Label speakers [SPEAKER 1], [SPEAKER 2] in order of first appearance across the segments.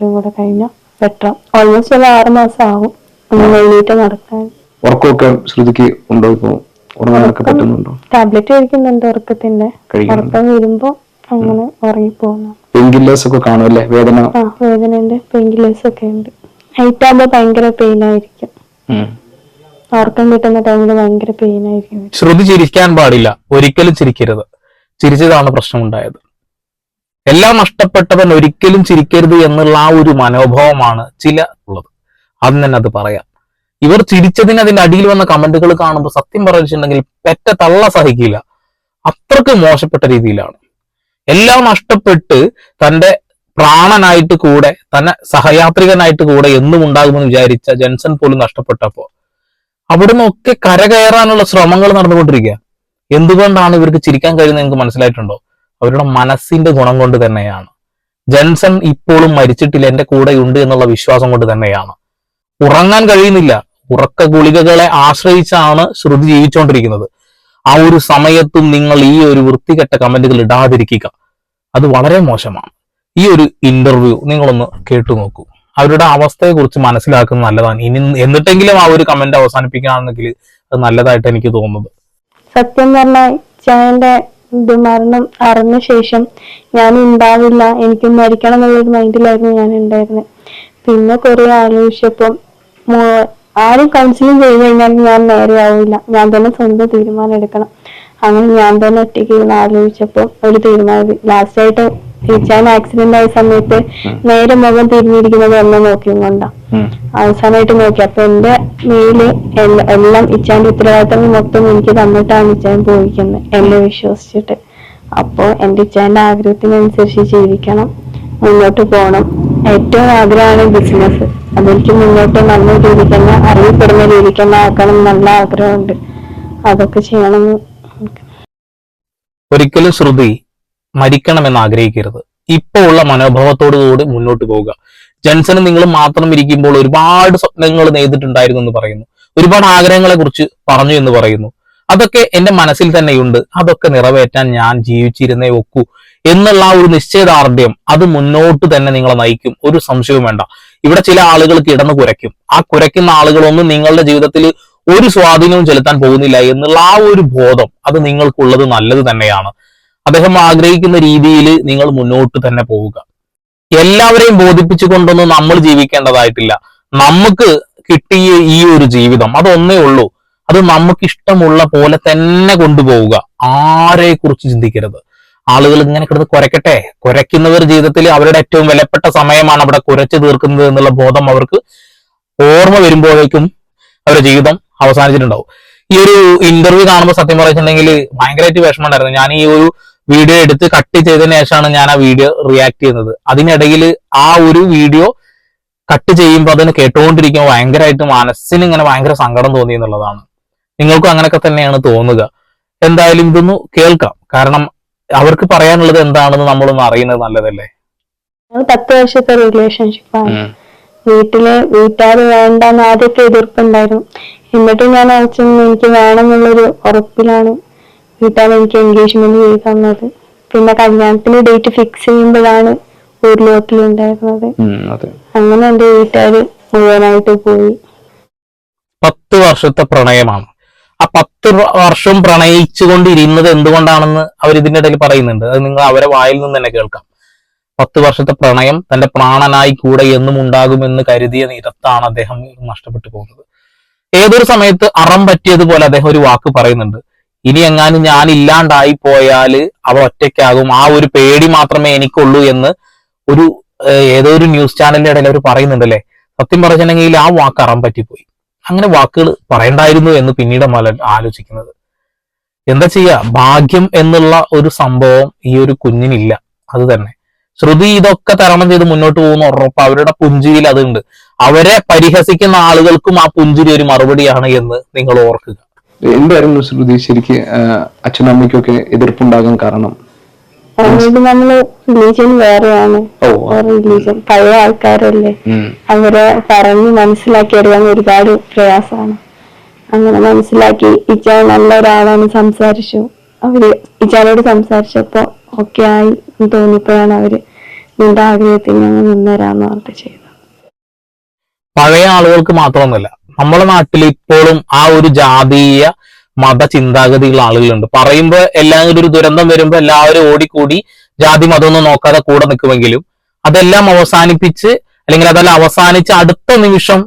[SPEAKER 1] ഇതും കൂടെ കഴിഞ്ഞാൽ ബെറ്റർ ഓൾമോസ്റ്റ് ഒരു ആറ് മാസം ആവും ഒന്ന് എഴുതിയിട്ട് നടക്കാൻ.
[SPEAKER 2] ഉറക്കമൊക്കെ ശ്രുതിക്ക് ഉണ്ടോ ഇപ്പോ? ഉറങ്ങാനൊക്കെ പറ്റുന്നുണ്ടോ?
[SPEAKER 1] ടാബ്ലറ്റ് കഴിക്കുന്നുണ്ട് ഉറക്കത്തിന്റെ.
[SPEAKER 2] കഴിക്കുന്നുണ്ട്.
[SPEAKER 1] ഉറക്കം വരുമ്പോ അങ്ങനെ ഉറങ്ങിപ്പോകുന്നു.
[SPEAKER 2] പെയിൻ കില്ലേഴ്സ് ഒക്കെ കാണുമല്ലേ വേദന?
[SPEAKER 1] ആ വേദനന്റെ പെയിൻ കില്ലേഴ്സ് ഒക്കെ ഉണ്ട്. നൈറ്റ് ആകുമ്പോ ഭയങ്കര പെയിൻ ആയിരിക്കും.
[SPEAKER 2] ഉം.
[SPEAKER 1] ഉറക്കം കിട്ടുന്ന ടൈമിൽ ഭയങ്കര പെയിൻ ആയിരിക്കും.
[SPEAKER 3] ശ്രുതി ചിരിക്കാൻ പാടില്ല. ഒരിക്കലും ചിരിക്കരുത്. ചിരിച്ചതാണ് പ്രശ്നം പ്രശ്നമുണ്ടായത്. എല്ലാം നഷ്ടപ്പെട്ടവൻ ഒരിക്കലും ചിരിക്കരുത് എന്നുള്ള ആ ഒരു മനോഭാവമാണ് ചില ഉള്ളത്. അന്ന് തന്നെ അത് പറയാം. ഇവർ ചിരിച്ചതിന് അതിന്റെ അടിയിൽ വന്ന കമന്റുകൾ കാണുമ്പോൾ സത്യം പറഞ്ഞിട്ടുണ്ടെങ്കിൽ പെറ്റ തള്ള സഹിക്കില്ല. അത്രയ്ക്ക് മോശപ്പെട്ട രീതിയിലാണ്. എല്ലാം നഷ്ടപ്പെട്ട് തന്റെ പ്രാണനായിട്ട് കൂടെ തന്നെ സഹയാത്രികനായിട്ട് കൂടെ എന്നും ഉണ്ടാകുമെന്ന് വിചാരിച്ച ജെൻസൺ പോലും നഷ്ടപ്പെട്ടപ്പോ അവിടുന്ന് ഒക്കെ കരകയറാനുള്ള ശ്രമങ്ങൾ നടന്നുകൊണ്ടിരിക്കുക. എന്തുകൊണ്ടാണ് ഇവർക്ക് ചിരിക്കാൻ കഴിയുന്നത് നിങ്ങൾക്ക് മനസ്സിലായിട്ടുണ്ടോ? അവരുടെ മനസ്സിന്റെ ഗുണം കൊണ്ട് തന്നെയാണ്. ജെൻസൺ ഇപ്പോഴും മരിച്ചിട്ടില്ല എന്റെ കൂടെ ഉണ്ട് എന്നുള്ള വിശ്വാസം കൊണ്ട് തന്നെയാണ്. ഉറങ്ങാൻ കഴിയുന്നില്ല. ഉറക്ക ഗുളികകളെ ആശ്രയിച്ചാണ് ശ്രുതി ജീവിച്ചുകൊണ്ടിരിക്കുന്നത് ആ ഒരു സമയത്തും നിങ്ങൾ ഈ ഒരു വൃത്തികെട്ട കമന്റുകൾ ഇടാതിരിക്കുക. അത് വളരെ മോശമാണ്. ഈ ഒരു ഇന്റർവ്യൂ നിങ്ങളൊന്ന് കേട്ടു നോക്കൂ. അവരുടെ അവസ്ഥയെ കുറിച്ച് മനസ്സിലാക്കുന്നത് നല്ലതാണ്. ഇനി എന്നിട്ടെങ്കിലും ആ ഒരു കമന്റ് അവസാനിപ്പിക്കുകയാണെങ്കിൽ അത് നല്ലതായിട്ട് എനിക്ക് തോന്നുന്നത്.
[SPEAKER 1] സത്യം പറഞ്ഞാൽ ചായന്റെ ഇത് അറിഞ്ഞ ശേഷം ഞാൻ ഉണ്ടാവില്ല എനിക്ക് മരിക്കണം എന്നുള്ളൊരു മൈൻഡിലായിരുന്നു ഞാൻ ഉണ്ടായിരുന്നത് പിന്നെ കുറെ ആലോചിച്ചപ്പം ആരും കൗൺസിലിംഗ് ചെയ്ത് കഴിഞ്ഞാൽ ഞാൻ നേരെ ആവില്ല. ഞാൻ തന്നെ സ്വന്തം തീരുമാനം എടുക്കണം. അങ്ങനെ ഞാൻ തന്നെ ഒറ്റയ്ക്ക് ഇരുന്ന് ആലോചിച്ചപ്പോൾ ഒരു തീരുമാനം ലാസ്റ്റ് ഇച്ചാൻ ആക്സിഡന്റ് ആയ സമയത്ത് നേരെ മുഖം തിരിഞ്ഞിരിക്കുന്നത് എന്നെ നോക്കിയും കൊണ്ടാ. അവസാനമായിട്ട് നോക്കി. അപ്പൊ എന്റെ മേൽ എല്ലാം ഇച്ചാന്റെ ഉത്തരവാദിത്തങ്ങൾ മൊത്തം എനിക്ക് തന്നിട്ടാണ് ഇച്ചാൻ പോയിരിക്കുന്നത്. എന്നെ വിശ്വസിച്ചിട്ട്. അപ്പോ എന്റെ ഇച്ചാന്റെ ആഗ്രഹത്തിനനുസരിച്ച് ജീവിക്കണം. മുന്നോട്ട് പോകണം. ഏറ്റവും ആഗ്രഹമാണ് ബിസിനസ് അതെനിക്ക് മുന്നോട്ട് നല്ല രീതിക്ക് തന്നെ അറിയപ്പെടുന്ന രീതിക്ക് തന്നെ ആക്കണം നല്ല ആഗ്രഹമുണ്ട്. അതൊക്കെ ചെയ്യണം.
[SPEAKER 3] ഒരിക്കലും ശ്രുതി മരിക്കണമെന്ന് ആഗ്രഹിക്കരുത് ഇപ്പോൾ ഉള്ള മനോഭാവത്തോടുകൂടി മുന്നോട്ട് പോവുക. ജെൻസന് നിങ്ങൾ മാത്രം ഇരിക്കുമ്പോൾ ഒരുപാട് സ്വപ്നങ്ങൾ നെയ്തിട്ടുണ്ടായിരുന്നു എന്ന് പറയുന്നു. ഒരുപാട് ആഗ്രഹങ്ങളെ കുറിച്ച് പറഞ്ഞു എന്ന് പറയുന്നു. അതൊക്കെ എന്റെ മനസ്സിൽ തന്നെയുണ്ട്. അതൊക്കെ നിറവേറ്റാൻ ഞാൻ ജീവിച്ചിരുന്നേ ഒക്കൂ എന്നുള്ള ആ ഒരു നിശ്ചയദാർഢ്യം അത് മുന്നോട്ട് തന്നെ നിങ്ങളെ നയിക്കും. ഒരു സംശയവും വേണ്ട. ഇവിടെ ചില ആളുകൾ കിടന്ന് കുരയ്ക്കും. ആ കുരയ്ക്കുന്ന ആളുകളൊന്നും നിങ്ങളുടെ ജീവിതത്തിൽ ഒരു സ്വാധീനവും ചെലുത്താൻ പോകുന്നില്ല എന്നുള്ള ആ ഒരു ബോധം അത് നിങ്ങൾക്കുള്ളത് നല്ലത് തന്നെയാണ്. അദ്ദേഹം ആഗ്രഹിക്കുന്ന രീതിയിൽ നിങ്ങൾ മുന്നോട്ട് തന്നെ പോവുക. എല്ലാവരെയും ബോധിപ്പിച്ചുകൊണ്ടൊന്നും നമ്മൾ ജീവിക്കേണ്ടതായിട്ടില്ല. നമുക്ക് കിട്ടിയ ഈ ഒരു ജീവിതം അതൊന്നേ ഉള്ളൂ. അത് നമുക്ക് ഇഷ്ടമുള്ള പോലെ തന്നെ കൊണ്ടുപോവുക. ആരെ കുറിച്ച് ചിന്തിക്കരുത്. ആളുകൾ ഇങ്ങനെ കിടന്ന് കുരക്കട്ടെ കുരയ്ക്കുന്നവർ ജീവിതത്തിൽ അവരുടെ ഏറ്റവും വിലപ്പെട്ട സമയമാണ് അവിടെ കുരച്ചു തീർക്കുന്നത് എന്നുള്ള ബോധം അവർക്ക് ഓർമ്മ വരുമ്പോഴേക്കും അവരുടെ ജീവിതം അവസാനിച്ചിട്ടുണ്ടാവും. ഈ ഒരു ഇന്റർവ്യൂ കാണുമ്പോൾ സത്യം പറഞ്ഞിട്ടുണ്ടെങ്കിൽ ഭയങ്കരമായിട്ട് വിഷമം ഉണ്ടായിരുന്നു ഞാൻ ഈ ഒരു വീഡിയോ എടുത്ത് കട്ട് ചെയ്തതിനു ശേഷമാണ് ഞാൻ ആ വീഡിയോ റിയാക്ട് ചെയ്യുന്നത്. അതിനിടയിൽ ആ ഒരു വീഡിയോ കട്ട് ചെയ്യുമ്പോൾ അതിന് കേട്ടുകൊണ്ടിരിക്കുമ്പോൾ ഭയങ്കരമായിട്ട് മനസ്സിന് ഇങ്ങനെ ഭയങ്കര സങ്കടം തോന്നി എന്നുള്ളതാണ്. നിങ്ങൾക്കും അങ്ങനെയൊക്കെ തന്നെയാണ് തോന്നുക. എന്തായാലും ഇതൊന്ന് കേൾക്കാം. കാരണം അവർക്ക് പറയാനുള്ളത് എന്താണെന്ന് നമ്മളൊന്ന് അറിയുന്നത് നല്ലതല്ലേ?
[SPEAKER 1] പത്ത് വർഷത്തെ റിലേഷൻഷിപ്പാണ് വീട്ടിൽ വീട്ടുകാർ വേണ്ടെന്ന് ആദ്യത്തെ എതിർപ്പുണ്ടായിരുന്നു എന്നിട്ടും ഞാൻ അയച്ചു എനിക്ക് വേണമെന്നുള്ളൊരു ഉറപ്പിലാണ്. വീട്ടുകാർ എനിക്ക് എൻഗേജ്മെന്റ് ചെയ്ത് തന്നത്. പിന്നെ കല്യാണത്തിന് ഡേറ്റ് ഫിക്സ് ചെയ്യുമ്പോഴാണ് ഒരു
[SPEAKER 2] ലോട്ടിൽ ഉണ്ടായിരുന്നത്
[SPEAKER 1] അങ്ങനെ എന്റെ വീട്ടുകാര് മുഴുവനായിട്ട് പോയി.
[SPEAKER 3] പത്ത് വർഷത്തെ പ്രണയമാണ്. ആ പത്ത് വർഷം പ്രണയിച്ചുകൊണ്ടിരുന്നത് എന്തുകൊണ്ടാണെന്ന് അവർ ഇതിന്റെ ഇടയിൽ പറയുന്നുണ്ട്. അത് നിങ്ങൾ അവരെ വായിൽ നിന്ന് തന്നെ കേൾക്കാം. പത്ത് വർഷത്തെ പ്രണയം തന്റെ പ്രാണനായി കൂടെ എന്നും ഉണ്ടാകുമെന്ന് കരുതിയ നിരത്താണ് അദ്ദേഹം നഷ്ടപ്പെട്ടു പോകുന്നത്. ഏതൊരു സമയത്ത് അറം പറ്റിയതുപോലെ അദ്ദേഹം ഒരു വാക്ക് പറയുന്നുണ്ട്. ഇനി എങ്ങാനും ഞാൻ ഇല്ലാണ്ടായി പോയാൽ അവൾ ഒറ്റയ്ക്കാകും. ആ ഒരു പേടി മാത്രമേ എനിക്കുള്ളൂ എന്ന് ഒരു ഏതോ ഒരു ന്യൂസ് ചാനലിന്റെ ഇടയിൽ അവർ പറയുന്നുണ്ടല്ലേ? സത്യം പറഞ്ഞിട്ടുണ്ടെങ്കിൽ ആ വാക്ക് അറാൻ പറ്റിപ്പോയി. അങ്ങനെ വാക്കുകൾ പറയണ്ടായിരുന്നു എന്ന് പിന്നീട് ആലോചിക്കുന്നത്. എന്താ ചെയ്യാ? ഭാഗ്യം എന്നുള്ള ഒരു സംഭവം ഈ ഒരു കുഞ്ഞിനില്ല. അത് തന്നെ. ശ്രുതി ഇതൊക്കെ തരണം ചെയ്ത് മുന്നോട്ട് പോകുന്ന. ഉറപ്പ് അവരുടെ പുഞ്ചിരിയിൽ അതുണ്ട്. അവരെ പരിഹസിക്കുന്ന ആളുകൾക്കും ആ പുഞ്ചിരി ഒരു മറുപടിയാണ് എന്ന് നിങ്ങൾ ഓർക്കുക.
[SPEAKER 2] എന്തായിരുന്നു ശ്രുതി? ശരിക്ക് അച്ഛനമ്മയ്ക്കൊക്കെ എതിർപ്പുണ്ടാകാൻ കാരണം?
[SPEAKER 1] നമ്മൾ റിലീജിയൻ വേറെയാണ്. റിലീജിയൻ പഴയ ആൾക്കാരല്ലേ. അവരെ പറഞ്ഞ് മനസ്സിലാക്കി അറിയാൻ ഒരുപാട് പ്രയാസമാണ്. അങ്ങനെ മനസ്സിലാക്കി ഇച്ച നല്ല ഒരാളാണ് സംസാരിച്ചു. അവർ ഇച്ചാനോട് സംസാരിച്ചപ്പോ ഒക്കെ ആയി എന്ന് തോന്നിയപ്പോഴാണ് അവർ നിന്റെ ആഗ്രഹത്തിന് ഞങ്ങൾ നിന്നരാന്ന് പറഞ്ഞിട്ട് ചെയ്തത്.
[SPEAKER 3] പഴയ ആളുകൾക്ക് മാത്രമൊന്നുമല്ല. നമ്മുടെ നാട്ടിൽ ഇപ്പോഴും ആ ഒരു ജാതീയ മത ചിന്താഗതിയുള്ള ആളുകളുണ്ട്. പറയുമ്പോൾ എല്ലാം കൂടി ഒരു ദുരന്തം വരുമ്പോൾ എല്ലാവരും ഓടിക്കൂടി ജാതി മതമൊന്നും നോക്കാതെ കൂടെ നിൽക്കുമെങ്കിലും അതെല്ലാം അവസാനിപ്പിച്ച് അല്ലെങ്കിൽ അതെല്ലാം അവസാനിച്ച് അടുത്ത നിമിഷം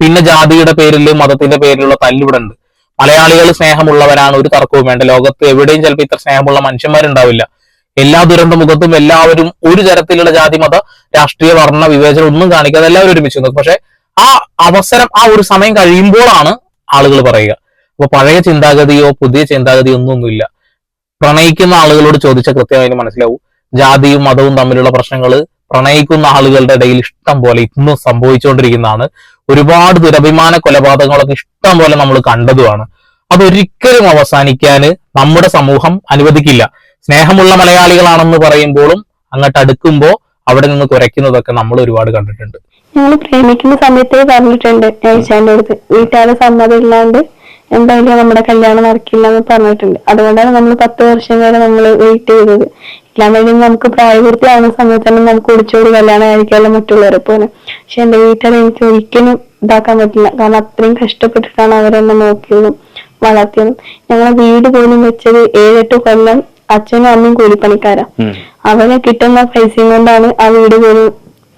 [SPEAKER 3] പിന്നെ ജാതിയുടെ പേരിൽ മതത്തിന്റെ പേരിലുള്ള തല്ലിവിടെ ഉണ്ട് മലയാളികൾ സ്നേഹമുള്ളവരാണ് ഒരു തർക്കവും വേണ്ട. ലോകത്ത് എവിടെയും ചിലപ്പോൾ ഇത്ര സ്നേഹമുള്ള മനുഷ്യന്മാരുണ്ടാവില്ല. എല്ലാ ദുരന്ത മുഖത്തും എല്ലാവരും ഒരു തരത്തിലുള്ള ജാതി മത രാഷ്ട്രീയ വർണ വിവേചനം ഒന്നും കാണിക്കാതെ എല്ലാവരും ഒരുമിച്ച് നിൽക്കും പക്ഷെ ആ അവസരം ആ ഒരു സമയം കഴിയുമ്പോഴാണ് ആളുകൾ പറയുക. അപ്പൊ പഴയ ചിന്താഗതിയോ പുതിയ ചിന്താഗതിയോ ഒന്നും ഒന്നുമില്ല. പ്രണയിക്കുന്ന ആളുകളോട് ചോദിച്ചാൽ കൃത്യമായിട്ട് മനസ്സിലാവും. ജാതിയും മതവും തമ്മിലുള്ള പ്രശ്നങ്ങൾ പ്രണയിക്കുന്ന ആളുകളുടെ ഇടയിൽ ഇഷ്ടം പോലെ ഇന്നും സംഭവിച്ചുകൊണ്ടിരിക്കുന്നതാണ്. ഒരുപാട് ദുരഭിമാന കൊലപാതകങ്ങളൊക്കെ ഇഷ്ടം പോലെ നമ്മൾ കണ്ടതുമാണ്. അതൊരിക്കലും അവസാനിക്കാൻ നമ്മുടെ സമൂഹം അനുവദിക്കില്ല. സ്നേഹമുള്ള മലയാളികളാണെന്ന് പറയുമ്പോഴും അങ്ങോട്ട് അടുക്കുമ്പോൾ അവിടെ നിന്ന് കുറയ്ക്കുന്നതൊക്കെ നമ്മൾ ഒരുപാട് കണ്ടിട്ടുണ്ട്.
[SPEAKER 1] ഞങ്ങൾ പ്രേമിക്കുന്ന സമയത്തേ പറഞ്ഞിട്ടുണ്ട് ഏഷ്യാന്റെ അടുത്ത് വീട്ടുകാരുടെ സമ്മതം ഇല്ലാണ്ട് എന്തായാലും നമ്മുടെ കല്യാണം നടക്കില്ല എന്ന് പറഞ്ഞിട്ടുണ്ട്. അതുകൊണ്ടാണ് നമ്മൾ പത്ത് വർഷം വരെ നമ്മൾ വെയിറ്റ് ചെയ്തത്. ഇല്ലാന്നുണ്ടെങ്കിൽ നമുക്ക് പ്രായപൂർത്തിയാവുന്ന സമയത്ത് തന്നെ നമുക്ക് ഒളിച്ചോടി കല്യാണം കഴിക്കാമല്ലോ മറ്റുള്ളവരെ പോലെ. പക്ഷെ എന്റെ വീട്ടുകാരെ എനിക്ക് ഒരിക്കലും ഇതാക്കാൻ പറ്റില്ല. കാരണം അത്രയും കഷ്ടപ്പെട്ടിട്ടാണ് അവരെന്നെ നോക്കിയതും വളർത്തിയതും. ഞങ്ങളെ വീട് പോലും വെച്ചത് ഏഴെട്ട് കൊല്ലം അച്ഛനും അമ്മയും കൂലിപ്പണിക്കാരാ. അവരെ കിട്ടുന്ന പൈസയും കൊണ്ടാണ് ആ വീട് പോലും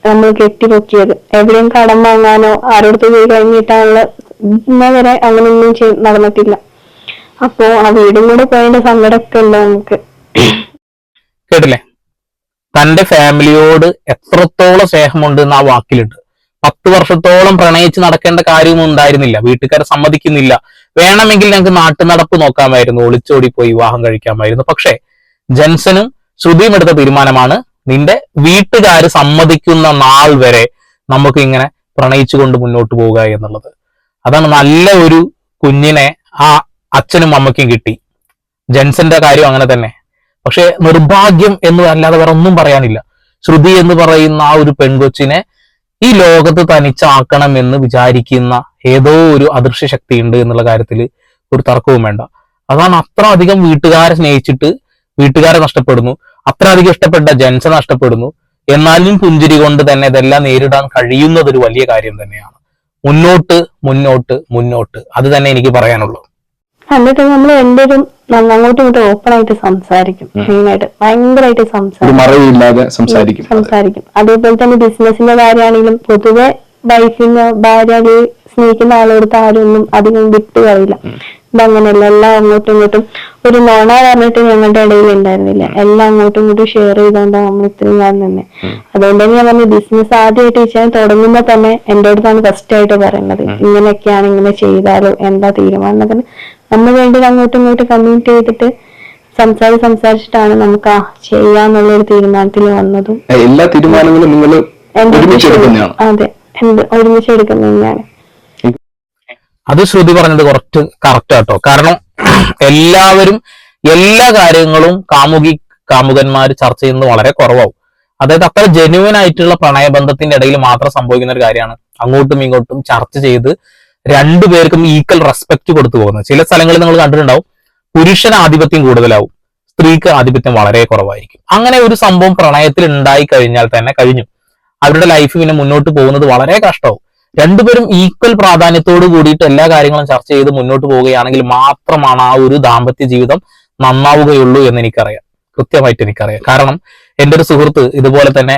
[SPEAKER 1] നമ്മൾ കെട്ടിപ്പൊക്കിയത്. എവിടെയും കടം വാങ്ങാനോ ആരോടത്ത് പോയി കഴിഞ്ഞിട്ടാണുള്ള ഇന്ന വരെ അങ്ങനെയൊന്നും ചെയ് നടന്നിട്ടില്ല. അപ്പോ ആ വീടും കൂടെ പോയതിന്റെ സങ്കടമൊക്കെ ഉണ്ട് നമുക്ക്?
[SPEAKER 3] കേട്ടില്ലേ? തന്റെ ഫാമിലിയോട് എത്രത്തോളം സ്നേഹമുണ്ട് എന്ന് ആ വാക്കിലുണ്ട് പത്ത് വർഷത്തോളം പ്രണയിച്ച് നടക്കേണ്ട കാര്യമൊന്നും ഉണ്ടായിരുന്നില്ല. വീട്ടുകാരെ സമ്മതിക്കുന്നില്ല. വേണമെങ്കിൽ ഞങ്ങൾക്ക് നാട്ടു നടപ്പ് നോക്കാമായിരുന്നു. ഒളിച്ചോടി പോയി വിവാഹം കഴിക്കാമായിരുന്നു. പക്ഷേ ജൻസനും ശ്രുതിയും എടുത്ത തീരുമാനമാണ് നിന്റെ വീട്ടുകാർ സമ്മതിക്കുന്ന നാൾ വരെ നമുക്ക് ഇങ്ങനെ പ്രണയിച്ചുകൊണ്ട് മുന്നോട്ട് പോവുക എന്നുള്ളത്. അതാണ് നല്ല ഒരു കുഞ്ഞിനെ ആ അച്ഛനും അമ്മയ്ക്കും കിട്ടി. ജെൻസന്റെ കാര്യം അങ്ങനെ തന്നെ. പക്ഷെ നിർഭാഗ്യം എന്ന് അല്ലാതെ വേറെ ഒന്നും പറയാനില്ല. ശ്രുതി എന്ന് പറയുന്ന ആ ഒരു പെൺകൊച്ചിനെ ഈ ലോകത്ത് തനിച്ചാക്കണം എന്ന് വിചാരിക്കുന്ന ഏതോ ഒരു അദൃശ്യ ശക്തി ഉണ്ട് എന്നുള്ള കാര്യത്തിൽ ഒരു തർക്കവും വേണ്ട. അതാണ് അത്ര അധികം വീട്ടുകാരെ സ്നേഹിച്ചിട്ട് വീട്ടുകാരെ നഷ്ടപ്പെടുന്നു. അത്ര അധികം ഇഷ്ടപ്പെട്ട ജൻസ നഷ്ടപ്പെടുന്നു. എന്നാലും പുഞ്ചിരി കൊണ്ട് തന്നെ ഇതെല്ലാം നേരിടാൻ കഴിയുന്നത് ഒരു വലിയ കാര്യം തന്നെയാണ്. മുന്നോട്ട് മുന്നോട്ട് മുന്നോട്ട്. അത് തന്നെ എനിക്ക് പറയാനുള്ളൂ
[SPEAKER 1] എന്നിട്ട് നമ്മൾ എന്തൊരു അങ്ങോട്ടും ഇങ്ങോട്ടും ഓപ്പൺ ആയിട്ട് സംസാരിക്കും. മെയിനായിട്ട് ഭയങ്കരമായിട്ട് സംസാരിക്കും.
[SPEAKER 2] സംസാരിക്കും.
[SPEAKER 1] സംസാരിക്കും. അതേപോലെ തന്നെ ബിസിനസിന്റെ കാര്യമാണെങ്കിലും പൊതുവെ വൈഫിന് ഭാര്യ സ്നേഹിക്കുന്ന ആളോട് ആരും ഒന്നും അധികം വിട്ടു കളയില്ല. ഇതങ്ങനെയല്ല എല്ലാം അങ്ങോട്ടും ഇങ്ങോട്ടും. ഒരു നോണ പറഞ്ഞിട്ട് ഞങ്ങളുടെ ഇടയിൽ ഉണ്ടായിരുന്നില്ല. എല്ലാം അങ്ങോട്ടും ഇങ്ങോട്ടും ഷെയർ ചെയ്തുകൊണ്ടാണ് നമ്മൾ ഇത്രയും കാലം തന്നെ അതുകൊണ്ട് തന്നെ ഞാൻ പറഞ്ഞു ബിസിനസ് ആദ്യമായിട്ട് ചെയ്യാൻ തുടങ്ങുമ്പോ തന്നെ എന്റെ അടുത്താണ് ഫസ്റ്റ് ആയിട്ട് പറയുന്നത്. ഇങ്ങനെയൊക്കെയാണ് ഇങ്ങനെ ചെയ്താലും എന്താ തീരുമാനം എന്നൊക്കെ നമ്മൾ വേണ്ടി അങ്ങോട്ടും ഇങ്ങോട്ടും കമ്മ്യൂണിറ്റ് ചെയ്തിട്ട് സംസാരിച്ച് സംസാരിച്ചിട്ടാണ് നമുക്ക് ആ ചെയ്യാന്നുള്ള ഒരു തീരുമാനത്തിൽ വന്നതും.
[SPEAKER 2] എല്ലാ തീരുമാനങ്ങളും നിങ്ങൾ ഒരുമിച്ച് എടുക്കുന്നതാണ്.
[SPEAKER 1] അതെ എന്ത് ഒരുമിച്ച് എടുക്കുന്നത് തന്നെയാണ്.
[SPEAKER 3] അത് ശ്രുതി പറഞ്ഞത് കുറച്ച് കറക്റ്റ് ആട്ടോ. കാരണം എല്ലാവരും എല്ലാ കാര്യങ്ങളും കാമുകി കാമുകന്മാർ ചർച്ച ചെയ്യുന്നത് വളരെ കുറവാവും. അതായത് അത്ര ജെന്യുവൻ ആയിട്ടുള്ള പ്രണയബന്ധത്തിന്റെ ഇടയിൽ മാത്രം സംഭവിക്കുന്ന ഒരു കാര്യമാണ് അങ്ങോട്ടും ഇങ്ങോട്ടും ചർച്ച ചെയ്ത് രണ്ടുപേർക്കും ഈക്വൽ റെസ്പെക്ട് കൊടുത്തു പോകുന്നത്. ചില സ്ഥലങ്ങളിൽ നിങ്ങൾ കണ്ടിട്ടുണ്ടാവും പുരുഷന് ആധിപത്യം കൂടുതലാവും സ്ത്രീക്ക് ആധിപത്യം വളരെ കുറവായിരിക്കും. അങ്ങനെ ഒരു സംഭവം പ്രണയത്തിൽ ഉണ്ടായി കഴിഞ്ഞാൽ തന്നെ കഴിഞ്ഞു. അവരുടെ ലൈഫ് പിന്നെ മുന്നോട്ട് പോകുന്നത് വളരെ കഷ്ടവും രണ്ടുപേരും ഈക്വൽ പ്രാധാന്യത്തോട് കൂടിയിട്ട് എല്ലാ കാര്യങ്ങളും ചർച്ച ചെയ്ത് മുന്നോട്ട് പോവുകയാണെങ്കിൽ മാത്രമാണ് ആ ഒരു ദാമ്പത്യ ജീവിതം നന്നാവുകയുള്ളൂ എന്ന് എനിക്കറിയാം. കൃത്യമായിട്ട് എനിക്കറിയാം. കാരണം എന്റെ ഒരു സുഹൃത്ത് ഇതുപോലെ തന്നെ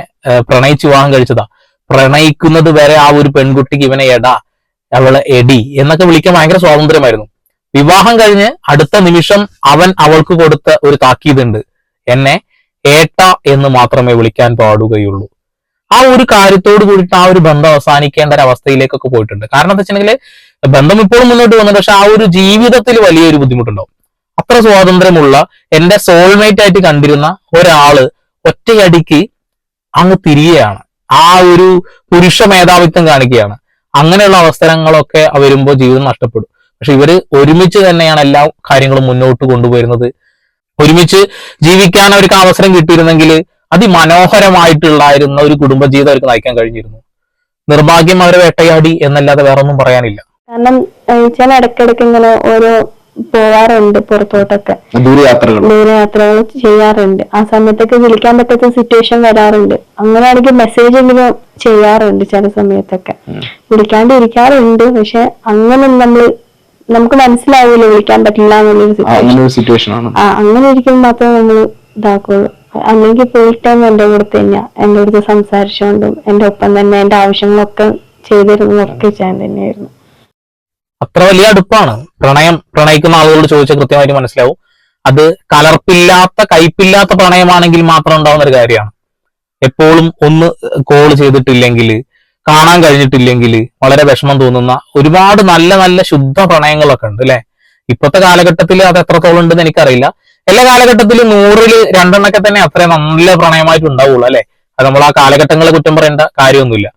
[SPEAKER 3] പ്രണയിച്ച് വിവാഹം കഴിച്ചതാ. പ്രണയിക്കുന്നത് വരെ ആ ഒരു പെൺകുട്ടിക്ക് ഇവനെ എടാ അവളെ എടി എന്നൊക്കെ വിളിക്കാൻ ഭയങ്കര സ്വാതന്ത്ര്യമായിരുന്നു. വിവാഹം കഴിഞ്ഞ് അടുത്ത നിമിഷം അവൻ അവൾക്ക് കൊടുത്ത ഒരു താക്കീതുണ്ട്. എന്നെ ഏട്ട എന്ന് മാത്രമേ വിളിക്കാൻ പാടുകയുള്ളൂ. ആ ഒരു കാര്യത്തോട് കൂടിയിട്ട് ആ ഒരു ബന്ധം അവസാനിക്കേണ്ട ഒരു അവസ്ഥയിലേക്കൊക്കെ പോയിട്ടുണ്ട്. കാരണം എന്താ വെച്ചിട്ടുണ്ടെങ്കിൽ ബന്ധം ഇപ്പോഴും മുന്നോട്ട് പോകുന്നുണ്ട്. പക്ഷെ ആ ഒരു ജീവിതത്തിൽ വലിയൊരു ബുദ്ധിമുട്ടുണ്ടാവും. അത്ര സ്വാതന്ത്ര്യമുള്ള എന്റെ സോൾമേറ്റ് ആയിട്ട് കണ്ടിരുന്ന ഒരാൾ ഒറ്റയടിക്ക് അങ്ങ് തിരികെയാണ് ആ ഒരു പുരുഷ മേധാവിത്വം കാണിക്കുകയാണ്. അങ്ങനെയുള്ള അവസരങ്ങളൊക്കെ വരുമ്പോൾ ജീവിതം നഷ്ടപ്പെടും. പക്ഷെ ഇവർ ഒരുമിച്ച് തന്നെയാണ് എല്ലാ കാര്യങ്ങളും മുന്നോട്ട് കൊണ്ടുപോയിരുന്നത്. ഒരുമിച്ച് ജീവിക്കാൻ അവർക്ക് അവസരം കിട്ടിയിരുന്നെങ്കിൽ അതിമനോഹരമായിട്ടുള്ളായിരുന്ന ഒരു കുടുംബജീവിതം അവർക്ക് നയിക്കാൻ കഴിഞ്ഞിരുന്നു. നിർഭാഗ്യം അവരെ വേട്ടയാടി എന്നല്ലാതെ വേറെ ഒന്നും പറയാനില്ല.
[SPEAKER 1] കാരണം ചില ഇടയ്ക്കിടയ്ക്ക് ഇങ്ങനെ ഓരോ പോവാറുണ്ട് പുറത്തോട്ടൊക്കെ.
[SPEAKER 2] ദൂരയാത്രകൾ.
[SPEAKER 1] ദൂരയാത്രകൾ ചെയ്യാറുണ്ട്. ആ സമയത്തൊക്കെ വിളിക്കാൻ പറ്റാത്ത സിറ്റുവേഷൻ വരാറുണ്ട്. അങ്ങനെയാണെങ്കിൽ മെസ്സേജ് എങ്കിലും ചെയ്യാറുണ്ട് ചില സമയത്തൊക്കെ. വിളിക്കാണ്ട് ഇരിക്കാറുണ്ട് പക്ഷെ അങ്ങനെ നമ്മൾ നമുക്ക് മനസ്സിലാവില്ല വിളിക്കാൻ പറ്റില്ല എന്നുള്ളൊരു സിറ്റുവേഷൻ ആ അങ്ങനെ ഇരിക്കുമ്പോൾ മാത്രമേ നമ്മൾ ഇതാക്കുള്ളൂ. അല്ലെങ്കിൽ ഫുൾ ടൈം എന്റെ കൂടെ തന്നെയാ. എന്റെ അടുത്ത് സംസാരിച്ചുകൊണ്ടും എന്റെ ഒപ്പം തന്നെ എന്റെ ആവശ്യങ്ങളൊക്കെ ചെയ്തിരുന്നതൊക്കെ ഞാൻ തന്നെയായിരുന്നു.
[SPEAKER 3] അത്ര വലിയ അടുപ്പാണ്. പ്രണയം പ്രണയിക്കുന്ന ആളുകളോട് ചോദിച്ചാൽ കൃത്യമായിട്ട് മനസ്സിലാവും. അത് കലർപ്പില്ലാത്ത കയ്പില്ലാത്ത പ്രണയമാണെങ്കിൽ മാത്രം ഉണ്ടാവുന്ന ഒരു കാര്യമാണ്. എപ്പോഴും ഒന്ന് കോൾ ചെയ്തിട്ടില്ലെങ്കിൽ കാണാൻ കഴിഞ്ഞിട്ടില്ലെങ്കിൽ വളരെ വിഷമം തോന്നുന്ന ഒരുപാട് നല്ല നല്ല ശുദ്ധ പ്രണയങ്ങളൊക്കെ ഉണ്ട് അല്ലെ? ഇപ്പോഴത്തെ കാലഘട്ടത്തിൽ അത് എത്രത്തോളം ഉണ്ടെന്ന് എനിക്കറിയില്ല. എല്ലാ കാലഘട്ടത്തിലും നൂറിൽ രണ്ടെണ്ണൊക്കെ തന്നെ അത്ര നല്ല പ്രണയമായിട്ട് ഉണ്ടാവുള്ളൂ അല്ലെ? അത് നമ്മൾ ആ കാലഘട്ടങ്ങളെ കുറ്റം പറയേണ്ട കാര്യമൊന്നുമില്ല.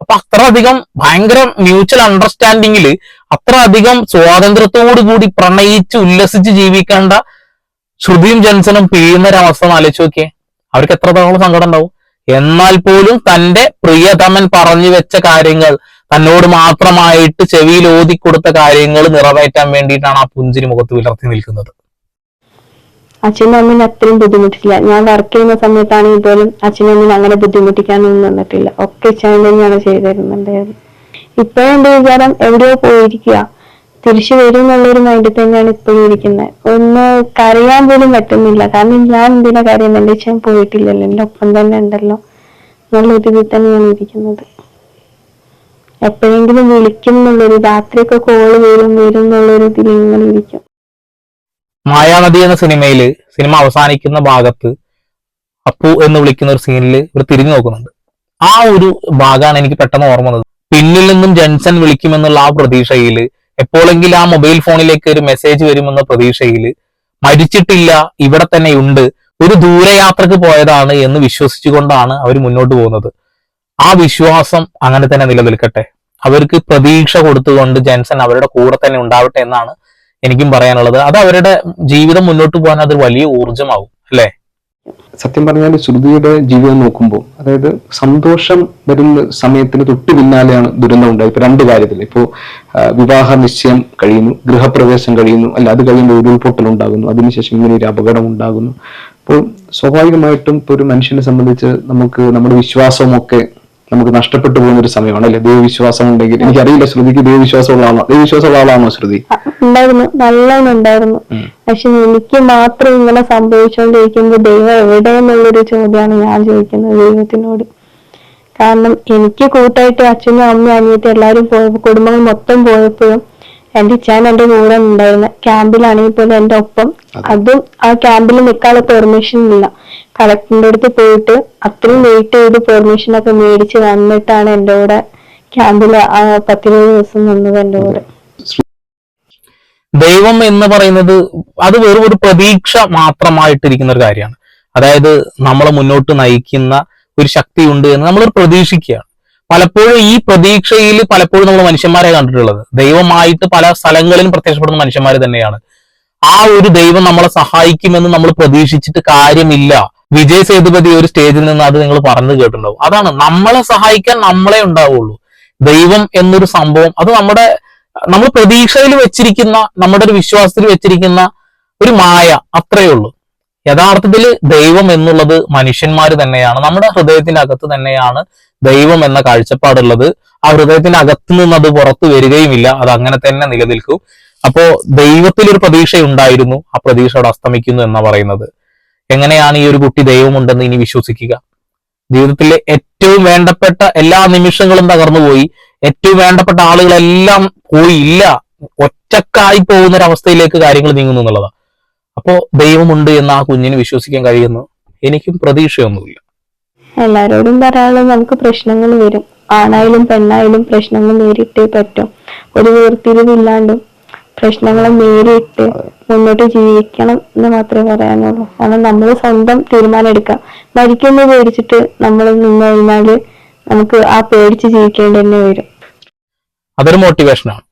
[SPEAKER 3] അപ്പൊ അത്ര അധികം ഭയങ്കര മ്യൂച്വൽ അണ്ടർസ്റ്റാൻഡിങ്ങിൽ അത്ര അധികം സ്വാതന്ത്ര്യത്തോടു കൂടി പ്രണയിച്ച് ഉല്ലസിച്ച് ജീവിക്കേണ്ട ശ്രുതിയും ജൻസനും പിഴിയുന്ന ഒരവസ്ഥ ആലോചിച്ച് നോക്കിയേ. അവർക്ക് എത്രത്തോളം സങ്കടം ഉണ്ടാവും? എന്നാൽ പോലും തന്റെ പ്രിയതമൻ പറഞ്ഞു വെച്ച കാര്യങ്ങൾ തന്നോട് മാത്രമായിട്ട് ചെവിയിൽ ഓതി കൊടുത്ത കാര്യങ്ങൾ നിറവേറ്റാൻ വേണ്ടിയിട്ടാണ് ആ പുഞ്ചിരി മുഖത്ത് വിലർത്തി നിൽക്കുന്നത്.
[SPEAKER 1] അച്ഛനും അമ്മയും അത്രയും ബുദ്ധിമുട്ടില്ല. ഞാൻ വർക്ക് ചെയ്യുന്ന സമയത്താണെങ്കിൽ പോലും അച്ഛനും അമ്മയും അങ്ങനെ ബുദ്ധിമുട്ടിക്കാനൊന്നും നിന്നിട്ടില്ല ഒക്കെ അച്ഛൻ തന്നെയാണ് ചെയ്തിരുന്നുണ്ടായത് ഇപ്പോഴും എന്റെ വിചാരം എവിടെയോ പോയിരിക്കുക. തിരിച്ചു വരും എന്നുള്ളൊരു മൈൻഡിൽ തന്നെയാണ് ഇപ്പോഴും ഇരിക്കുന്നത്. ഒന്ന് കരയാൻ പോലും പറ്റുന്നില്ല. കാരണം ഞാൻ എന്തിനാ കാര്യം എന്റെ അച്ഛൻ പോയിട്ടില്ലല്ലോ. എന്റെ ഒപ്പം തന്നെ ഉണ്ടല്ലോ എന്നുള്ള ഇതിൽ തന്നെയാണ് ഇരിക്കുന്നത്. എപ്പോഴെങ്കിലും വിളിക്കും എന്നുള്ളൊരു രാത്രിയൊക്കെ കോൾ വരും വരും എന്നുള്ളൊരു ഇതിൽ ഇങ്ങനെ ഇരിക്കും.
[SPEAKER 3] മായാനദി എന്ന സിനിമയിൽ സിനിമ അവസാനിക്കുന്ന ഭാഗത്ത് അപ്പു എന്ന് വിളിക്കുന്ന ഒരു സീനിൽ ഇവർ തിരിഞ്ഞു നോക്കുന്നുണ്ട്. ആ ഒരു ഭാഗമാണ് എനിക്ക് പെട്ടെന്ന് ഓർമ്മ വന്നത്. പിന്നിൽ നിന്നും ജെൻസൺ വിളിക്കുമെന്നുള്ള ആ പ്രതീക്ഷയിൽ എപ്പോഴെങ്കിലും ആ മൊബൈൽ ഫോണിലേക്ക് ഒരു മെസ്സേജ് വരുമെന്ന പ്രതീക്ഷയിൽ മരിച്ചിട്ടില്ല ഇവിടെ തന്നെ ഉണ്ട് ഒരു ദൂരയാത്രക്ക് പോയതാണ് എന്ന് വിശ്വസിച്ചുകൊണ്ടാണ് അവർ മുന്നോട്ട് പോകുന്നത്. ആ വിശ്വാസം അങ്ങനെ തന്നെ നിലനിൽക്കട്ടെ. അവർക്ക് പ്രതീക്ഷ കൊടുത്തുകൊണ്ട് ജെൻസൺ അവരുടെ കൂടെ തന്നെ ഉണ്ടാവട്ടെ എന്നാണ് എനിക്കും പറയാനുള്ളത്. അത് അവരുടെ ജീവിതം മുന്നോട്ട് പോകാൻ അത് വലിയ ഊർജമാവും അല്ലെ?
[SPEAKER 2] സത്യം പറഞ്ഞാൽ ശ്രുതിയുടെ ജീവിതം നോക്കുമ്പോൾ അതായത് സന്തോഷം വരുന്ന സമയത്തിന് തൊട്ട് പിന്നാലെയാണ് ദുരന്തം ഉണ്ടായത്. ഇപ്പൊ രണ്ട് കാര്യത്തിൽ ഇപ്പോ വിവാഹ നിശ്ചയം കഴിയുന്നു ഗൃഹപ്രവേശം കഴിയുന്നു അല്ല അത് കഴിയുമ്പോൾ ഉരുൾപൊട്ടൽ ഉണ്ടാകുന്നു അതിനുശേഷം ഇങ്ങനെ ഒരു അപകടം ഉണ്ടാകുന്നു. അപ്പോൾ സ്വാഭാവികമായിട്ടും ഇപ്പൊ ഒരു മനുഷ്യനെ സംബന്ധിച്ച് നമുക്ക് നമ്മുടെ വിശ്വാസവും ഒക്കെ നമുക്ക് നഷ്ടപ്പെട്ടു പോകുന്ന ഒരു സമയമാണ് അല്ലെ? ദൈവവിശ്വാസം ഉണ്ടെങ്കിൽ എനിക്കറിയില്ല ശ്രുതിക്ക് ദൈവവിശ്വാസമുള്ള ആളാണോ? ദൈവവിശ്വാസമുള്ള ആളാണോ ശ്രുതി?
[SPEAKER 1] ഉണ്ടായിരുന്നു. നല്ലോണം ഉണ്ടായിരുന്നു പക്ഷെ എനിക്ക് മാത്രം ഇങ്ങനെ സംഭവിച്ചുകൊണ്ടിരിക്കുമ്പോൾ ദൈവം എവിടെ എന്നുള്ളൊരു ചോദ്യമാണ് ഞാൻ ചോദിക്കുന്നത് ദൈവത്തിനോട്. കാരണം എനിക്ക് കൂട്ടായിട്ട് അച്ഛനും അമ്മയും അനിയത്തി എല്ലാവരും പോയപ്പോൾ കുടുംബങ്ങൾ മൊത്തം പോയപ്പോഴും എന്റെ ഇച്ഛാൻ എന്റെ കൂടെ ഉണ്ടായിരുന്ന. ക്യാമ്പിലാണെങ്കിൽ പോലും എന്റെ ഒപ്പം. അതും ആ ക്യാമ്പിൽ നിൽക്കാനുള്ള പെർമിഷൻ ഇല്ല. കളക്ടറിന്റെ അടുത്ത് പോയിട്ട് അത്രയും വെയിറ്റ് ചെയ്ത് പെർമിഷൻ ഒക്കെ മേടിച്ച് വന്നിട്ടാണ് എന്റെ കൂടെ ക്യാമ്പിൽ പത്തിരുപത് ദിവസം നിന്നത് എന്റെ കൂടെ.
[SPEAKER 3] ദൈവം എന്ന് പറയുന്നത് അത് വെറും ഒരു പ്രതീക്ഷ മാത്രമായിട്ടിരിക്കുന്ന ഒരു കാര്യമാണ്. അതായത് നമ്മളെ മുന്നോട്ട് നയിക്കുന്ന ഒരു ശക്തി ഉണ്ട് എന്ന് നമ്മൾ പ്രതീക്ഷിക്കുകയാണ്. പലപ്പോഴും ഈ പ്രതീക്ഷയിൽ പലപ്പോഴും നമ്മൾ മനുഷ്യന്മാരെ കണ്ടിട്ടുള്ളത്. ദൈവമായിട്ട് പല സ്ഥലങ്ങളിലും പ്രത്യക്ഷപ്പെടുന്ന മനുഷ്യന്മാർ തന്നെയാണ്. ആ ഒരു ദൈവം നമ്മളെ സഹായിക്കുമെന്ന് നമ്മൾ പ്രതീക്ഷിച്ചിട്ട് കാര്യമില്ല. വിജയ് സേതുപതി ഒരു സ്റ്റേജിൽ നിന്ന് അത് നിങ്ങൾ പറഞ്ഞു കേട്ടിട്ടുണ്ടാവും. അതാണ് നമ്മളെ സഹായിക്കാൻ നമ്മളെ ഉണ്ടാവുള്ളൂ. ദൈവം എന്നൊരു സംഭവം അത് നമ്മുടെ നമ്മൾ പ്രതീക്ഷയിൽ വെച്ചിരിക്കുന്ന നമ്മുടെ ഒരു വിശ്വാസത്തിൽ വെച്ചിരിക്കുന്ന ഒരു മായ അത്രയേ ഉള്ളൂ. യഥാർത്ഥത്തിൽ ദൈവം എന്നുള്ളത് മനുഷ്യന്മാർ തന്നെയാണ്. നമ്മുടെ ഹൃദയത്തിന്റെ അകത്ത് തന്നെയാണ് ദൈവം എന്ന കാഴ്ചപ്പാടുള്ളത്. ആ ഹൃദയത്തിന്റെ അകത്ത് നിന്ന് അത് പുറത്തു വരികയുമില്ല. അത് അങ്ങനെ തന്നെ നിലനിൽക്കും. അപ്പോ ദൈവത്തിൽ ഒരു പ്രതീക്ഷ ഉണ്ടായിരുന്നു ആ പ്രതീക്ഷ അവിടെ അസ്തമിക്കുന്നു എന്നാ പറയുന്നത്. എങ്ങനെയാണ് ഈ ഒരു കുട്ടി ദൈവമുണ്ടെന്ന് ഇനി വിശ്വസിക്കുക? ജീവിതത്തിലെ ഏറ്റവും വേണ്ടപ്പെട്ട എല്ലാ നിമിഷങ്ങളും തകർന്നുപോയി. ഏറ്റവും വേണ്ടപ്പെട്ട ആളുകളെല്ലാം പോയി. ഇല്ല. ഒറ്റക്കായി പോകുന്ന ഒരവസ്ഥയിലേക്ക് കാര്യങ്ങൾ നീങ്ങുന്നു എന്നുള്ളതാണ്. അപ്പോ ദൈവമുണ്ട് എന്ന് ആ കുഞ്ഞിന് വിശ്വസിക്കാൻ കഴിയുന്നു? എനിക്കും പ്രതീക്ഷയൊന്നുമില്ല.
[SPEAKER 1] എല്ലാരോടും പറയാനുള്ളത് നമുക്ക് പ്രശ്നങ്ങൾ വരും. ആണായാലും പെണ്ണായാലും പ്രശ്നങ്ങൾ നേരിട്ടേ പറ്റും. ഒരു വേർതിരിവില്ലാണ്ടും പ്രശ്നങ്ങളെ നേരിട്ട് മുന്നോട്ട് ജീവിക്കണം എന്ന് മാത്രമേ പറയാനുള്ളൂ. കാരണം നമ്മൾ സ്വന്തം തീരുമാനം എടുക്കാം മരിക്കുമെന്ന് പേടിച്ചിട്ട് നമ്മൾ നിന്ന് കഴിഞ്ഞാൽ നമുക്ക് ആ പേടിച്ച് ജീവിക്കേണ്ടി തന്നെ വരും.
[SPEAKER 3] അതൊരു മോട്ടിവേഷനാണ്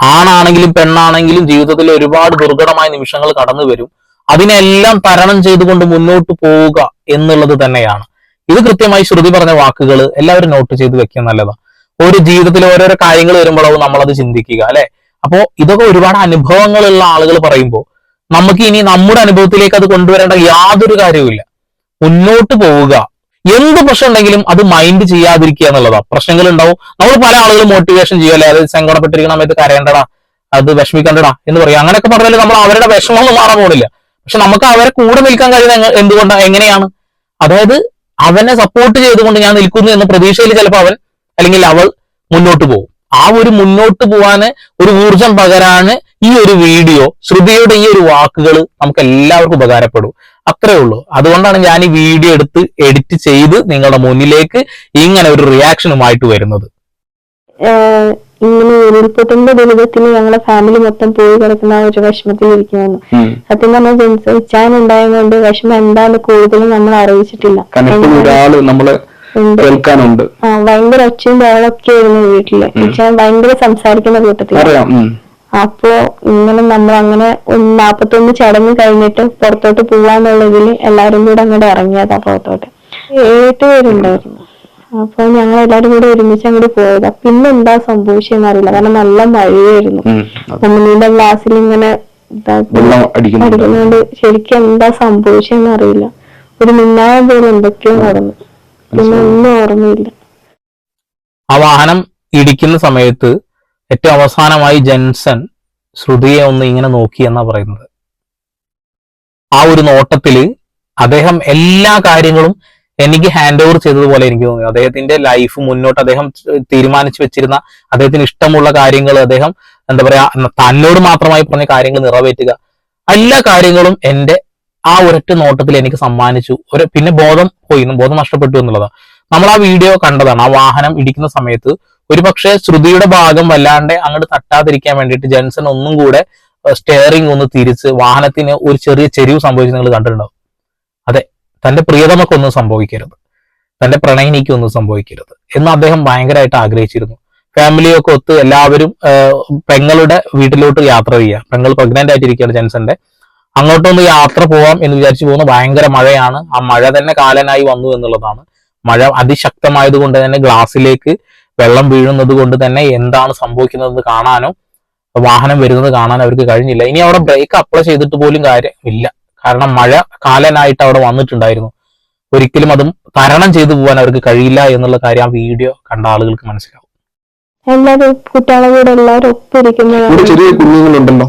[SPEAKER 3] ആണാണെങ്കിലും പെണ്ണാണെങ്കിലും ജീവിതത്തിൽ ഒരുപാട് ദുർഘടമായ നിമിഷങ്ങൾ കടന്നു വരും. അതിനെല്ലാം തരണം ചെയ്തുകൊണ്ട് മുന്നോട്ട് പോവുക എന്നുള്ളത് തന്നെയാണ്. ഇത് കൃത്യമായി ശ്രുതി പറഞ്ഞ വാക്കുകൾ എല്ലാവരും നോട്ട് ചെയ്ത് വെക്കുക നല്ലതാണ് ഒരു ജീവിതത്തിൽ ഓരോരോ കാര്യങ്ങൾ വരുമ്പോഴാവും നമ്മളത് ചിന്തിക്കുക അല്ലെ? അപ്പോ ഇതൊക്കെ ഒരുപാട് അനുഭവങ്ങളുള്ള ആളുകൾ പറയുമ്പോൾ നമുക്ക് ഇനി നമ്മുടെ അനുഭവത്തിലേക്ക് അത് കൊണ്ടുവരേണ്ട യാതൊരു കാര്യവുമില്ല മുന്നോട്ട് പോവുക. എന്ത് പ്രശ്നം ഉണ്ടെങ്കിലും അത് മൈൻഡ് ചെയ്യാതിരിക്കുക എന്നുള്ളതാണ് പ്രശ്നങ്ങൾ ഉണ്ടാവും നമ്മൾ പല ആളുകളും മോട്ടിവേഷൻ ചെയ്യുമല്ലേ അത് സങ്കടപ്പെട്ടിരിക്കണം അത് കരയേണ്ടടാ. അത് വിഷമിക്കണ്ടടാ എന്ന് പറയും അങ്ങനെയൊക്കെ പറഞ്ഞാൽ നമ്മൾ അവരുടെ വിഷമമൊന്നും മാറാൻ പോണില്ല. പക്ഷെ നമുക്ക് അവരെ കൂടെ നിൽക്കാൻ കഴിയുന്ന എന്തുകൊണ്ട് എങ്ങനെയാണ്? അതായത് അവനെ സപ്പോർട്ട് ചെയ്തുകൊണ്ട് ഞാൻ നിൽക്കുന്നു എന്ന പ്രതീക്ഷയിൽ ചിലപ്പോൾ അവൻ അല്ലെങ്കിൽ അവൾ മുന്നോട്ട് പോകും. ആ ഒരു മുന്നോട്ട് പോവാന് ഒരു ഊർജം പകരാണ് ഈ ഒരു വീഡിയോ ശ്രുതിയുടെ ഈ ഒരു വാക്കുകൾ നമുക്ക് എല്ലാവർക്കും ഉപകാരപ്പെടും. അത്രേ ഉള്ളൂ. അതുകൊണ്ടാണ് ഞാൻ ഈ വീഡിയോ എടുത്ത് എഡിറ്റ് ചെയ്ത് നിങ്ങളുടെ മുന്നിലേക്ക് ഇങ്ങനെ ഒരു റിയാക്ഷനുമായിട്ട് വരുന്നത്.
[SPEAKER 1] ഇങ്ങനെ ഉരുൾപൊട്ടുന്ന ദുരിതത്തിൽ ഞങ്ങളെ ഫാമിലി മൊത്തം പോയി കിടക്കുന്ന ഒരു വിഷമത്തിൽ ഇരിക്കുന്നു
[SPEAKER 2] ഉം.
[SPEAKER 1] സത്യം പറഞ്ഞാൽ ഉണ്ടായത് ഉണ്ടായതുകൊണ്ട് വിഷമം എന്താണെന്ന് കൂടുതലും നമ്മൾ അറിയിച്ചിട്ടില്ല.
[SPEAKER 2] കേൾക്കാനുണ്ട്.
[SPEAKER 1] ഭയങ്കര ഒച്ചയും ബഹളമൊക്കെ ആയിരുന്നു വീട്ടിൽ. ഞാൻ ഭയങ്കര സംസാരിക്കുന്ന കൂട്ടത്തിൽ
[SPEAKER 2] അറിയാം.
[SPEAKER 1] അപ്പോ ഇങ്ങനെ നമ്മൾ അങ്ങനെ ഒന്ന് നാപ്പത്തൊന്ന് ചടങ്ങ് കഴിഞ്ഞിട്ട് പുറത്തോട്ട് പോവാന്നുള്ളതിൽ എല്ലാരും കൂടെ അങ്ങോട്ട് ഇറങ്ങിയതാ പുറത്തോട്ട്. ഏഴ് പേരുണ്ടായിരുന്നു. അപ്പൊ ഞങ്ങൾ എല്ലാരും കൂടെ ഒരുമിച്ച് അങ്ങോട്ട് പോയത്. പിന്നെ എന്താ സംഭവിച്ചെന്ന് അറിയില്ല. കാരണം നല്ല മഴയായിരുന്നു. ഉമ്മനീന്റെ ഗ്ലാസ്സിൽ ഇങ്ങനെ
[SPEAKER 2] അടിക്കുന്നുണ്ട്.
[SPEAKER 1] ശരിക്കും എന്താ സംഭവിച്ചെന്ന് അറിയില്ല. ഒരു മിന്നായം പോലെ എന്തൊക്കെയോ നടന്നു. ഒന്നും ഓർമ്മയില്ല.
[SPEAKER 3] ആ വാഹനം ഇടിക്കുന്ന സമയത്ത് ഏറ്റവും അവസാനമായി ജെൻസൺ ശ്രുതിയെ ഒന്ന് ഇങ്ങനെ നോക്കി എന്നാ പറയുന്നത്. ആ ഒരു നോട്ടത്തിൽ അദ്ദേഹം എല്ലാ കാര്യങ്ങളും എനിക്ക് ഹാൻഡ് ഓവർ ചെയ്തതുപോലെ എനിക്ക് തോന്നി. അദ്ദേഹത്തിന്റെ ലൈഫ് മുന്നോട്ട് അദ്ദേഹം തീരുമാനിച്ചു വെച്ചിരുന്ന അദ്ദേഹത്തിന് ഇഷ്ടമുള്ള കാര്യങ്ങൾ അദ്ദേഹം എന്താ പറയാ തന്നോട് മാത്രമായി പറഞ്ഞ കാര്യങ്ങൾ നിറവേറ്റുക. എല്ലാ കാര്യങ്ങളും എന്റെ ആ ഒരൊറ്റ നോട്ടത്തിൽ എനിക്ക് സമ്മാനിച്ചു. ഒരു പിന്നെ ബോധം പോയി ബോധം നഷ്ടപ്പെട്ടു എന്നുള്ളതാണ്. നമ്മൾ ആ വീഡിയോ കണ്ടതാണ്. ആ വാഹനം ഇടിക്കുന്ന സമയത്ത് ഒരുപക്ഷെ ശ്രുതിയുടെ ഭാഗം വല്ലാണ്ട് അങ്ങോട്ട് തട്ടാതിരിക്കാൻ വേണ്ടിയിട്ട് ജെൻസൺ ഒന്നും കൂടെ സ്റ്റെയറിംഗ് ഒന്ന് തിരിച്ച് വാഹനത്തിന് ഒരു ചെറിയ ചെരിവ് സംഭവിച്ച് നിങ്ങൾ കണ്ടിട്ടുണ്ടാവും. അതെ തന്റെ പ്രിയതമക്കൊന്നും സംഭവിക്കരുത്. തന്റെ പ്രണയിനിക്ക് ഒന്നും സംഭവിക്കരുത് എന്ന് അദ്ദേഹം ഭയങ്കരമായിട്ട് ആഗ്രഹിച്ചിരുന്നു. ഫാമിലിയൊക്കെ ഒത്ത് എല്ലാവരും പെങ്ങളുടെ വീട്ടിലോട്ട് യാത്ര ചെയ്യുക. പെങ്ങൾ പ്രഗ്നന്റ് ആയിട്ടിരിക്കുകയാണ് ജെൻസന്റെ. അങ്ങോട്ടൊന്ന് യാത്ര പോവാം എന്ന് വിചാരിച്ചു പോകുന്ന ഭയങ്കര മഴയാണ്. ആ മഴ തന്നെ കാലനായി വന്നു എന്നുള്ളതാണ്. മഴ അതിശക്തമായത് കൊണ്ട് തന്നെ ഗ്ലാസ്സിലേക്ക് വെള്ളം വീഴുന്നത് കൊണ്ട് തന്നെ എന്താണ് സംഭവിക്കുന്നത് കാണാനോ വാഹനം വരുന്നത് കാണാൻ അവർക്ക് കഴിഞ്ഞില്ല. ഇനി അവിടെ ബ്രേക്ക് അപ്ലൈ ചെയ്തിട്ട് പോലും കാര്യമില്ല. കാരണം മഴ കാലനായിട്ട് അവിടെ വന്നിട്ടുണ്ടായിരുന്നു. ഒരിക്കലും അതും തരണം ചെയ്തു പോകാൻ അവർക്ക് കഴിയില്ല എന്നുള്ള കാര്യം ആ വീഡിയോ കണ്ട ആളുകൾക്ക് മനസ്സിലാവും.
[SPEAKER 1] എല്ലാവരും കുട്ടികളെ കൂടെ എല്ലാവരും
[SPEAKER 2] ഒപ്പിരിക്കുന്നു ചെറിയ കുഞ്ഞുങ്ങളുണ്ടല്ലോ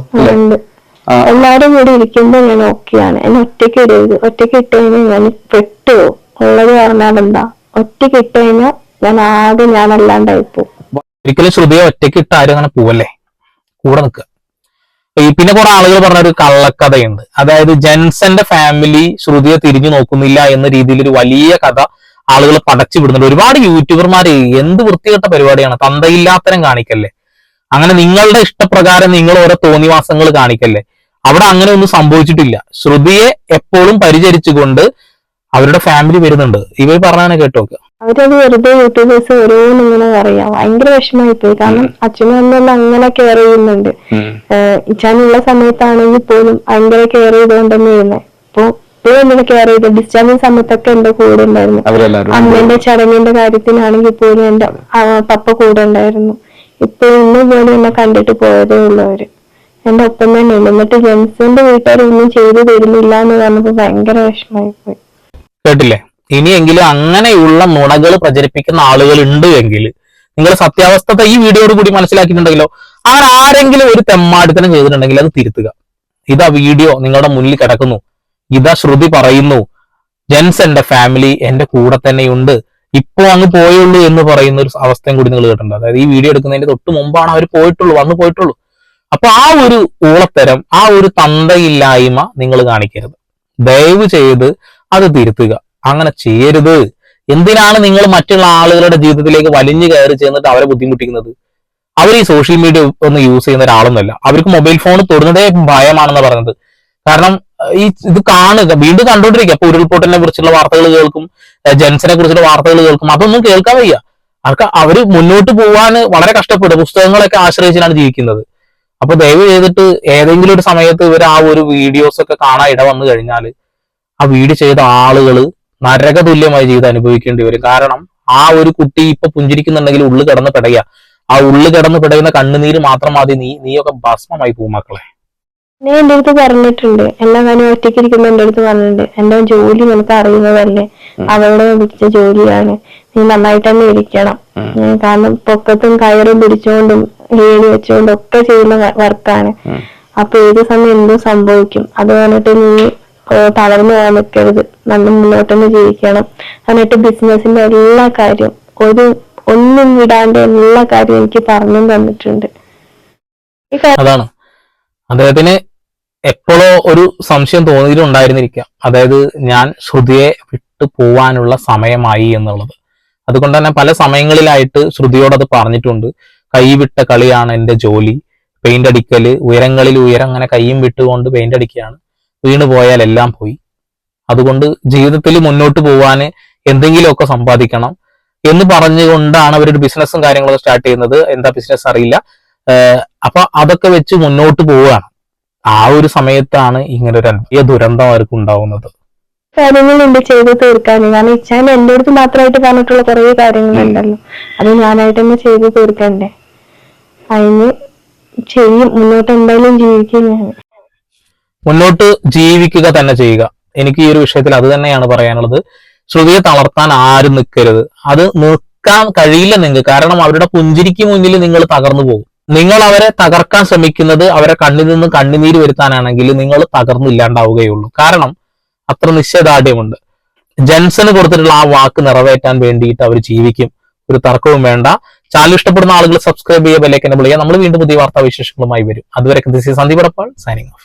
[SPEAKER 1] എല്ലാരും കൂടി ഇരിക്കുമ്പോ ഞാൻ ഓക്കെയാണ് എന്നെ ഒറ്റയ്ക്ക് ഇടരുത്. ഒറ്റയ്ക്ക് ഇട്ട് കഴിഞ്ഞാൽ ഞാൻ പെട്ടു ഉള്ളത് പറഞ്ഞാൽ എന്താ? ഒറ്റയ്ക്ക് ഇട്ട് കഴിഞ്ഞാൽ ഞാൻ ആകെ ഞാൻ അല്ലാണ്ടായി പോകും
[SPEAKER 3] ഒരിക്കലും ശ്രുതിയെ ഒറ്റയ്ക്ക് ഇട്ട് ആരും അങ്ങനെ പോവല്ലേ? കൂടെ നിൽക്കുക. പിന്നെ കുറെ ആളുകൾ പറഞ്ഞ ഒരു കള്ളക്കഥയുണ്ട്. അതായത് ജെൻസന്റെ ഫാമിലി ശ്രുതിയെ തിരിഞ്ഞു നോക്കുന്നില്ല എന്ന രീതിയിൽ ഒരു വലിയ കഥ ആളുകൾ പടച്ചു വിടുന്നുണ്ട്. ഒരുപാട് യൂട്യൂബർമാര് എന്ത് വൃത്തികെട്ട പരിപാടിയാണ്? തന്തയില്ലാത്തരം കാണിക്കല്ലേ? അങ്ങനെ നിങ്ങളുടെ ഇഷ്ടപ്രകാരം നിങ്ങൾ ഓരോ തോന്നിവാസങ്ങൾ കാണിക്കല്ലേ? അവിടെ അങ്ങനെ ഒന്നും സംഭവിച്ചിട്ടില്ല. ശ്രുതിയെ എപ്പോഴും പരിചരിച്ചുകൊണ്ട് അവരുടെ ഫാമിലി വരുന്നുണ്ട്. ഇവർ പറഞ്ഞാണ് കേട്ടോ
[SPEAKER 1] അവരത് വെറുതെ യൂട്യൂബേഴ്സ് ഓരോന്നും ഇങ്ങനെ പറയാം. ഭയങ്കര വിഷമമായി പോയി കാരണം അച്ഛനും അമ്മയും അങ്ങനെ കെയർ ചെയ്യുന്നുണ്ട്. ഇച്ചാനുള്ള സമയത്താണെങ്കിൽ പോലും ഭയങ്കര കെയർ ചെയ്തുകൊണ്ട് തന്നെ ഇരുന്നത് അപ്പൊ ഇപ്പോഴും എന്നെ കെയർ ചെയ്ത? ഡിസ്ചാർജിങ് സമയത്തൊക്കെ എന്റെ കൂടെ ഉണ്ടായിരുന്നു. അമ്മേന്റെ ചടങ്ങിന്റെ കാര്യത്തിനാണെങ്കിൽ പോലും എന്റെ പപ്പ കൂടെ ഉണ്ടായിരുന്നു. ഇപ്പൊ ഇന്ന് പോലും എന്നെ കണ്ടിട്ട് പോയതേ ഉള്ളൂ അവർ. എന്റെ ഒപ്പം തന്നെ ഉണ്ട്. എന്നിട്ട് ജെൻസിന്റെ വീട്ടുകാർ ഒന്നും ചെയ്തു തരുന്നില്ല എന്ന് പറഞ്ഞപ്പോ ഭയങ്കര വിഷമായി പോയി
[SPEAKER 3] കേട്ടില്ലേ? ഇനിയെങ്കിലും അങ്ങനെയുള്ള നുണകൾ പ്രചരിപ്പിക്കുന്ന ആളുകൾ ഉണ്ട് എങ്കിൽ നിങ്ങൾ സത്യാവസ്ഥ ഈ വീഡിയോയോട് കൂടി മനസ്സിലാക്കിയിട്ടുണ്ടെങ്കിലോ അങ്ങനെ ആരെങ്കിലും ഒരു തെമ്മാടിത്തനം ചെയ്തിട്ടുണ്ടെങ്കിൽ അത് തിരുത്തുക. ഇതാ വീഡിയോ നിങ്ങളുടെ മുന്നിൽ കിടക്കുന്നു. ഇതാ ശ്രുതി പറയുന്നു ജെൻസ് എന്റെ ഫാമിലി എന്റെ കൂടെ തന്നെയുണ്ട്. ഇപ്പോ അങ്ങ് പോയുള്ളൂ എന്ന് പറയുന്ന ഒരു അവസ്ഥയും കൂടി നിങ്ങൾ കേട്ടിട്ടുണ്ട്. അതായത് ഈ വീഡിയോ എടുക്കുന്നതിന്റെ തൊട്ട് മുമ്പാണ് അവർ പോയിട്ടുള്ളൂ വന്ന് പോയിട്ടുള്ളൂ. അപ്പൊ ആ ഒരു ഊളത്തരം ആ ഒരു തന്തയില്ലായ്മ നിങ്ങൾ കാണിക്കരുത്. ദയവ് ചെയ്ത് അത് തിരുത്തുക. അങ്ങനെ ചെയ്യരുത്. എന്തിനാണ് നിങ്ങൾ മറ്റുള്ള ആളുകളുടെ ജീവിതത്തിലേക്ക് വലിഞ്ഞു കയറി ചെന്നിട്ട് അവരെ ബുദ്ധിമുട്ടിക്കുന്നത്? അവർ ഈ സോഷ്യൽ മീഡിയ ഒന്ന് യൂസ് ചെയ്യുന്ന ഒരാളൊന്നുമല്ല. അവർക്ക് മൊബൈൽ ഫോൺ തൊടുന്നതേ ഭയമാണെന്ന് പറഞ്ഞത്. കാരണം ഈ ഇത് കാണുക വീണ്ടും കണ്ടുകൊണ്ടിരിക്കുക. അപ്പൊ ഉരുൾപൊട്ടലിനെ കുറിച്ചുള്ള വാർത്തകൾ കേൾക്കും ജെൻസിനെ കുറിച്ചുള്ള വാർത്തകൾ കേൾക്കും. അതൊന്നും കേൾക്കാൻ വയ്യ. അവർക്ക് അവർ മുന്നോട്ട് പോവാൻ വളരെ കഷ്ടപ്പെടും പുസ്തകങ്ങളൊക്കെ ആശ്രയിച്ചാണ് ജീവിക്കുന്നത്. അപ്പൊ ദയവ് ചെയ്തിട്ട് ഏതെങ്കിലും ഒരു സമയത്ത് ഇവർ ആ ഒരു വീഡിയോസ് ഒക്കെ കാണാൻ ഇട വന്നു കഴിഞ്ഞാൽ ആ വീഡിയോ ചെയ്ത ആളുകൾ നരക തുല്യമായി ജീവിതം അനുഭവിക്കേണ്ടി വരും. കാരണം ആ ഒരു കുട്ടി ഇപ്പൊ പുഞ്ചിരിക്കുന്നുണ്ടെങ്കിൽ ഉള്ളു കിടന്ന് പിടയുക. ആ ഉള്ളു കിടന്ന് പിടയുന്ന കണ്ണുനീര് മാത്രം മതി. നീ നീയൊക്കെ ഭസ്മമായി പോകും മക്കളെ.
[SPEAKER 1] നീ എന്റെ അടുത്ത് പറഞ്ഞിട്ടുണ്ട്. എല്ലാ കാര്യം ഒറ്റയ്ക്ക് ഇരിക്കുമ്പോ എന്റെ അടുത്ത് പറഞ്ഞിട്ടുണ്ട്. എന്റെ ജോലി നിനക്ക് അറിയുന്നതല്ലേ? അവളുടെ പിടിച്ച ജോലിയാണ്. നീ നന്നായിട്ട് തന്നെ ഇരിക്കണം. കാരണം പൊക്കത്തും കയറും പിടിച്ചുകൊണ്ടും ഏണി വെച്ചുകൊണ്ട് ഒക്കെ ചെയ്യുന്ന വർക്കാണ്. അപ്പൊ ഏത് സമയം എന്തും സംഭവിക്കും. അത് പറഞ്ഞിട്ട് നീ തളർന്നു പോകാൻ നിൽക്കരുത് നല്ല മുന്നോട്ട് തന്നെ ജീവിക്കണം. എന്നിട്ട് ബിസിനസിന്റെ എല്ലാ കാര്യവും ഒരു ഒന്നും വിടാണ്ട് എല്ലാ കാര്യവും എനിക്ക് പറഞ്ഞു തന്നിട്ടുണ്ട്.
[SPEAKER 3] അതാണ്. അദ്ദേഹത്തിന് എപ്പോഴോ ഒരു സംശയം തോന്നിയിട്ടുണ്ടായിരുന്നിരിക്കാം. അതായത് ഞാൻ ശ്രുതിയെ വിട്ടു പോവാനുള്ള സമയമായി എന്നുള്ളത്. അതുകൊണ്ട് തന്നെ പല സമയങ്ങളിലായിട്ട് ശ്രുതിയോട് അത് പറഞ്ഞിട്ടുണ്ട്. കൈവിട്ട കളിയാണ് എന്റെ ജോലി. പെയിന്റ് അടിക്കൽ ഉയരങ്ങളിൽ ഉയരം അങ്ങനെ കൈയും വിട്ടുകൊണ്ട് പെയിന്റ് അടിക്കുകയാണ്. വീണ് പോയാൽ എല്ലാം പോയി. അതുകൊണ്ട് ജീവിതത്തിൽ മുന്നോട്ട് പോവാന് എന്തെങ്കിലുമൊക്കെ സമ്പാദിക്കണം എന്ന് പറഞ്ഞുകൊണ്ടാണ് അവരൊരു ബിസിനസ്സും കാര്യങ്ങളൊക്കെ സ്റ്റാർട്ട് ചെയ്യുന്നത്. എന്താ ബിസിനസ് അറിയില്ല. അപ്പൊ അതൊക്കെ വെച്ച് മുന്നോട്ട് പോവുകയാണ്. ആ ഒരു സമയത്താണ് ഇങ്ങനെ ഒരു വലിയ ദുരന്തം അവർക്ക് ഉണ്ടാവുന്നത്.
[SPEAKER 1] കാര്യങ്ങളുണ്ട് ചെയ്ത് തീർക്കാൻ. കാരണം ഇച്ഛാൻ എന്റെ അടുത്ത് മാത്രമായിട്ട് പറഞ്ഞിട്ടുള്ള കുറെ കാര്യങ്ങളുണ്ടല്ലോ. അത് ഞാനായിട്ട് തന്നെ ചെയ്ത് തീർക്കണ്ടേ? അതിന് ചെയ്യും. മുന്നോട്ട് എന്തായാലും ജീവിക്കും ഞാൻ
[SPEAKER 3] മുന്നോട്ട് ജീവിക്കുക തന്നെ ചെയ്യുക. എനിക്ക് ഈ ഒരു വിഷയത്തിൽ അത് തന്നെയാണ് പറയാനുള്ളത്. ശ്രുതിയെ തളർത്താൻ ആരും നിൽക്കരുത്. അത് നിൽക്കാൻ കഴിയില്ല നിങ്ങൾക്ക്. കാരണം അവരുടെ പുഞ്ചിരിക്ക് മുന്നിൽ നിങ്ങൾ തകർന്നു പോകും. നിങ്ങൾ അവരെ തകർക്കാൻ ശ്രമിക്കുന്നത് അവരെ കണ്ണിൽ നിന്ന് കണ്ണുനീര് വരുത്താനാണെങ്കിൽ നിങ്ങൾ തകർന്നില്ലാണ്ടാവുകയുള്ളൂ. കാരണം അത്ര നിശ്ചയദാർഢ്യമുണ്ട്. ജെൻസന് കൊടുത്തിട്ടുള്ള ആ വാക്ക് നിറവേറ്റാൻ വേണ്ടിയിട്ട് അവർ ജീവിക്കും. ഒരു തർക്കവും വേണ്ട. ചാനൽ ഇഷ്ടപ്പെടുന്ന ആളുകൾ സബ്സ്ക്രൈബ് ചെയ്യുക ബെല്ലേക്കനെ വിളിക്കുക. നമ്മൾ വീണ്ടും പുതിയ വാർത്താ വിശേഷങ്ങളുമായി വരും അതുവരെ ദിസ് സന്ദീപ് സൈനിങ് ഓഫ്